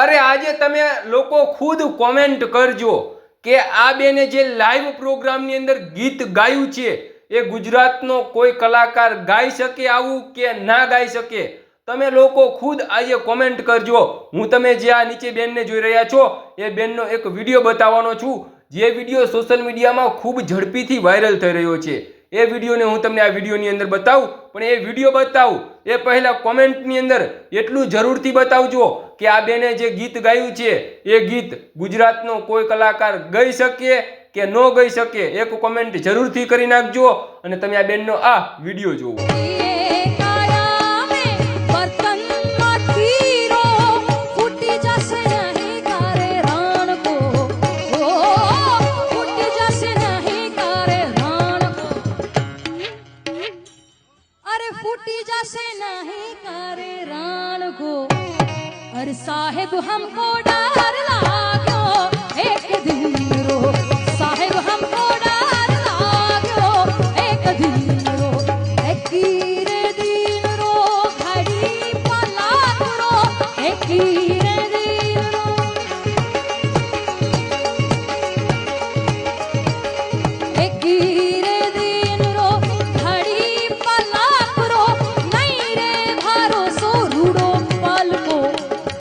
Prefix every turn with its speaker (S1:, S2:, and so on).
S1: અરે આજે તમે લોકો ખુદ કોમેન્ટ કરજો કે આ બેને જે લાઈવ પ્રોગ્રામની અંદર ગીત ગાયું છે, એ ગુજરાતનો કોઈ કલાકાર ગાઈ શકે આવું કે ના ગાઈ શકે? તમે લોકો ખુદ આજે કોમેન્ટ કરજો. હું તમે જે આ નીચે બેનને જોઈ રહ્યા છો, એ બેનનો એક વીડિયો બતાવવાનો છું, જે વીડિયો સોશિયલ મીડિયામાં ખૂબ ઝડપીથી વાયરલ થઈ રહ્યો છે. એ વિડીયોને હું તમને આ વિડીયોની અંદર બતાવું, પણ એ વીડિયો બતાવું એ પહેલાં કોમેન્ટની અંદર એટલું જરૂરથી બતાવજો કે આ બેને જે ગીત ગાયું છે, એ ગીત ગુજરાતનો કોઈ કલાકાર ગઈ શકે કે ન ગઈ શકે, એક કોમેન્ટ જરૂરથી કરી નાખજો અને તમે આ બેનનો આ વીડિયો જુઓ
S2: भतीजा से नहीं करे रान को। अरे साहेब, हमको डर लागो। एक दिन रो, साहेब, हमको डर लागो। एक दिन रो, एक दिन रो, घड़ी पलाक रो। एक रे। दिन